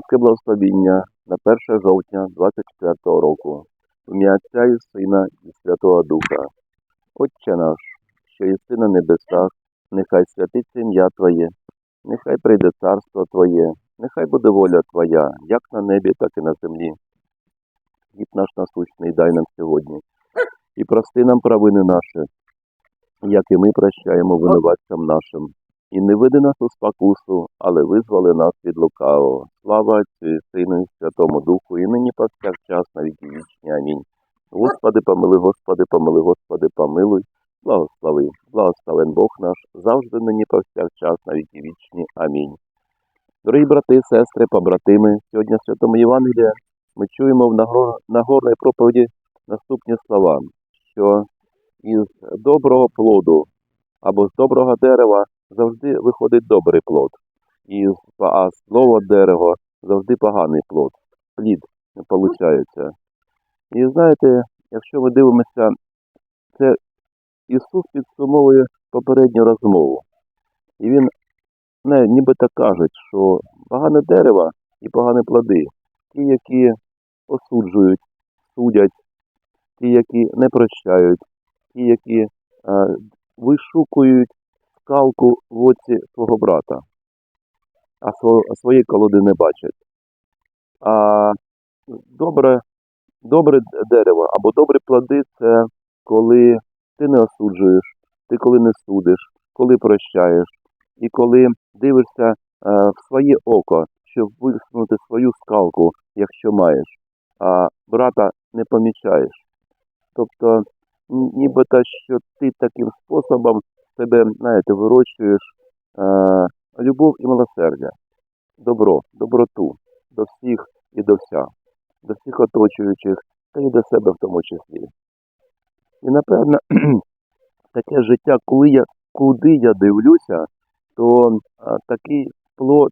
Панське благословіння на 1 жовтня 24 року. В ім'я Отця і Сина і Святого Духа. Отче наш, що єси на небесах, нехай святиться ім'я Твоє, нехай прийде царство Твоє, нехай буде воля Твоя, як на небі, так і на землі. Хліб наш насущний дай нам сьогодні. І прости нам провини наші, як і ми прощаємо винуватцям нашим. І не веди нас у спокусу, але визволи нас від лукавого. Слава Отцю Сину і Святому Духу, і нині повсякчас на віки вічні. Амінь. Господи, помили, Господи, помили, Господи, помилуй. Благослови, благословен Бог наш, завжди нині повсякчас на віки вічні. Амінь. Дорогі брати, сестри, побратими, сьогодні в Святому Євангелії ми чуємо в нагор- Нагорної проповіді наступні слова, що із доброго плоду або з доброго дерева завжди виходить добрий плод, і а з дерева завжди поганий плод, плід виходить. І знаєте, якщо ми дивимося, це Ісус підсумовує попередню розмову. І Він не, нібито каже, що погане дерево і погані плоди, ті, які осуджують, судять, ті, які не прощають, ті, які е, вишукують скалку в оці свого брата, а, сво, своєї колоди не бачать. А добре, добре дерево або добрі плоди це коли ти не осуджуєш, ти коли не судиш, коли прощаєш, і коли дивишся е, в своє око, щоб висунути свою скалку, якщо маєш, а брата не помічаєш. Тобто, нібито, що ти таким способом себе, знаєте, вирощуєш е, любов і милосердя, добро, доброту до всіх і до вся, до всіх оточуючих, та й до себе в тому числі. І напевно, таке життя, коли я, куди я дивлюся, то а, такий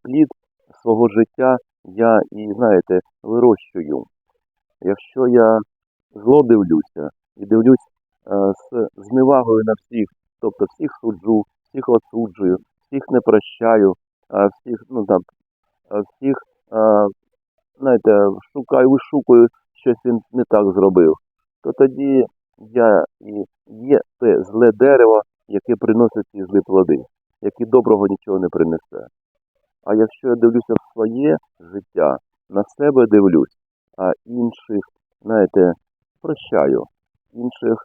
плід свого життя я і, знаєте, вирощую. Якщо я зло дивлюся і дивлюсь е, з зневагою на всіх, тобто всіх суджу, всіх осуджую, всіх не прощаю, всіх, ну там, всіх, знаєте, шукаю, вишукую, щось він не так зробив, то тоді я і є те зле дерево, яке приносить ці злі плоди, яке доброго нічого не принесе. А якщо я дивлюся в своє життя, на себе дивлюсь, а інших, знаєте, прощаю, інших,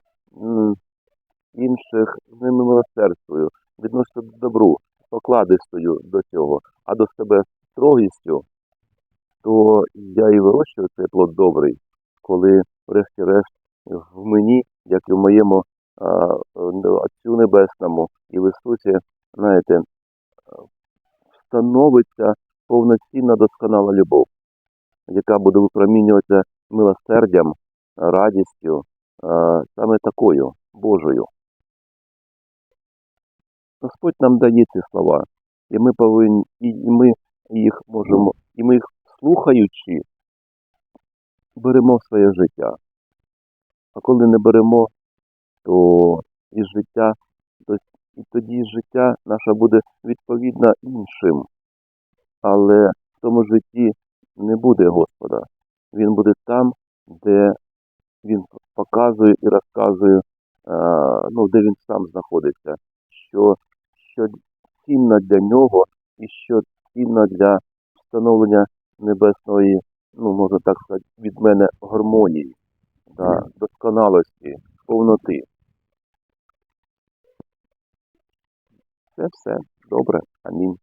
інших з ними милосердствую, відносно до добру, покладистою до цього, а до себе строгістю, то я і вирощую цей плод добрий, коли, врешті-решт, в мені, як і в моєму а, Отцю Небесному і в Ісусі, знаєте, становиться повноцінна досконала любов, яка буде випромінюватися милосердям, радістю, саме такою Божою. Господь нам дає ці слова, і ми повинні, і ми їх можемо, і ми їх слухаючи, беремо в своє життя. А коли не беремо, то і життя, то і тоді життя наше буде відповідно іншим. Але в тому житті не буде Господа. Він буде там, де він показує і розказує, ну, де він сам знаходиться, що цінно для нього і що цінно для встановлення небесної, ну, можна так сказати, від мене гармонії да, досконалості, повноти. Це все добре. Амінь.